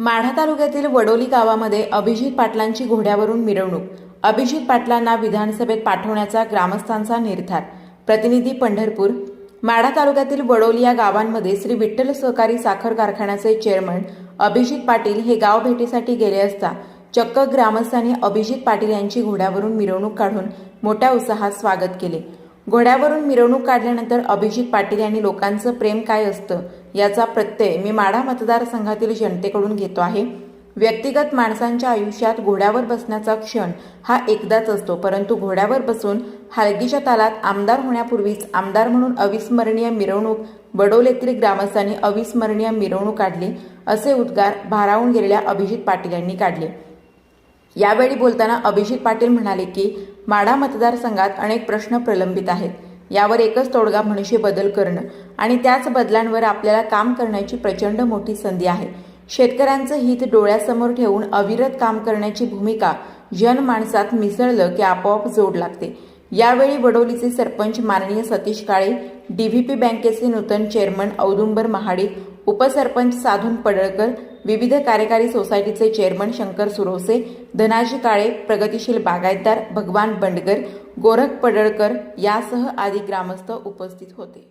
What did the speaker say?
माढा तालुक्यातील वडोली गावामध्ये अभिजित पाटलांची घोड्यावरून मिरवणूक. अभिजित पाटलांना विधानसभेत पाठवण्याचा ग्रामस्थांचा निर्धार. प्रतिनिधी पंढरपूर. माढा तालुक्यातील वडोली या गावांमध्ये श्री विठ्ठल सहकारी साखर कारखान्याचे चेअरमन अभिजित पाटील हे गाव भेटीसाठी गेले असता चक्क ग्रामस्थांनी अभिजित पाटील यांची घोड्यावरून मिरवणूक काढून मोठ्या उत्साहात स्वागत केले. घोड्यावरून मिरवणूक काढल्यानंतर अभिजित पाटील यांनी लोकांचं प्रेम काय असतं याचा प्रत्यय मी माढा मतदारसंघातील जनतेकडून घेतो आहे. व्यक्तिगत माणसांच्या आयुष्यात घोड्यावर बसण्याचा क्षण हा एकदाच असतो परंतु घोड्यावर बसून हलगीच्या तालात आमदार होण्यापूर्वीच आमदार म्हणून अविस्मरणीय मिरवणूक बडोलेतील ग्रामस्थांनी अविस्मरणीय मिरवणूक काढली असे उद्गार भारावून गेलेल्या अभिजित पाटील यांनी काढले. यावेळी बोलताना अभिजित पाटील म्हणाले की माढा मतदारसंघात अनेक प्रश्न प्रलंबित आहेत. यावर एकच तोडगा म्हणजे बदल करणं आणि त्याच बदलांवर आपल्याला काम करण्याची प्रचंड मोठी संधी आहे. शेतकऱ्यांचं हित डोळ्यासमोर ठेवून अविरत काम करण्याची भूमिका जनमाणसात मिसळलं की आपोआप जोड लागते. यावेळी वडोलीचे सरपंच माननीय सतीश काळे डीव्हीपी बँकेचे नूतन चेअरमन औदुंबर महाडिक उपसरपंच साधून पडळकर विविध कार्यकारी सोसायटीचे चेअरमन शंकर सुरोसे धनाजी काळे प्रगतिशील बागायतदार भगवान बंडगर गोरख पडळकर यासह आदी ग्रामस्थ उपस्थित होते.